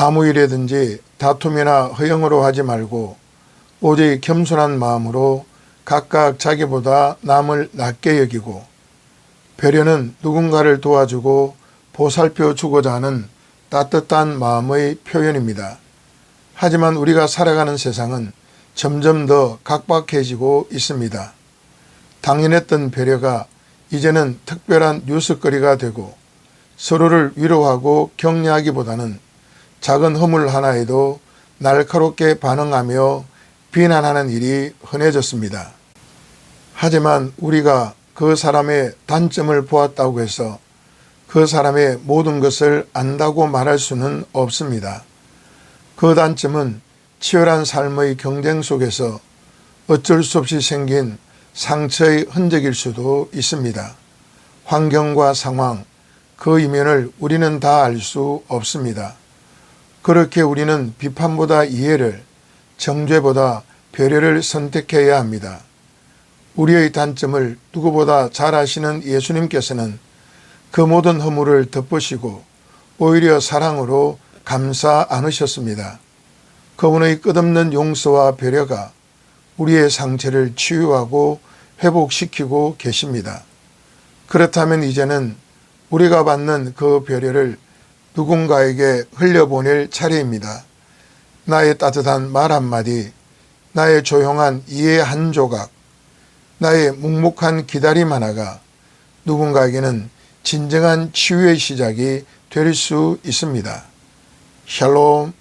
아무 일이든지 다툼이나 허영으로 하지 말고 오직 겸손한 마음으로 각각 자기보다 남을 낮게 여기고 배려는 누군가를 도와주고 보살펴 주고자 하는 따뜻한 마음의 표현입니다. 하지만 우리가 살아가는 세상은 점점 더 각박해지고 있습니다. 당연했던 배려가 이제는 특별한 뉴스거리가 되고 서로를 위로하고 격려하기보다는 작은 허물 하나에도 날카롭게 반응하며 비난하는 일이 흔해졌습니다. 하지만 우리가 그 사람의 단점을 보았다고 해서 그 사람의 모든 것을 안다고 말할 수는 없습니다. 그 단점은 치열한 삶의 경쟁 속에서 어쩔 수 없이 생긴 상처의 흔적일 수도 있습니다. 환경과 상황, 그 이면을 우리는 다 알 수 없습니다. 그렇게 우리는 비판보다 이해를, 정죄보다 배려를 선택해야 합니다. 우리의 단점을 누구보다 잘 아시는 예수님께서는 그 모든 허물을 덮으시고 오히려 사랑으로 감싸 안으셨습니다. 그분의 끝없는 용서와 배려가 우리의 상처를 치유하고 회복시키고 계십니다. 그렇다면 이제는 우리가 받는 그 배려를 누군가에게 흘려보낼 차례입니다. 나의 따뜻한 말 한마디, 나의 조용한 이해 한 조각, 나의 묵묵한 기다림 하나가 누군가에게는 진정한 치유의 시작이 될 수 있습니다. 샬롬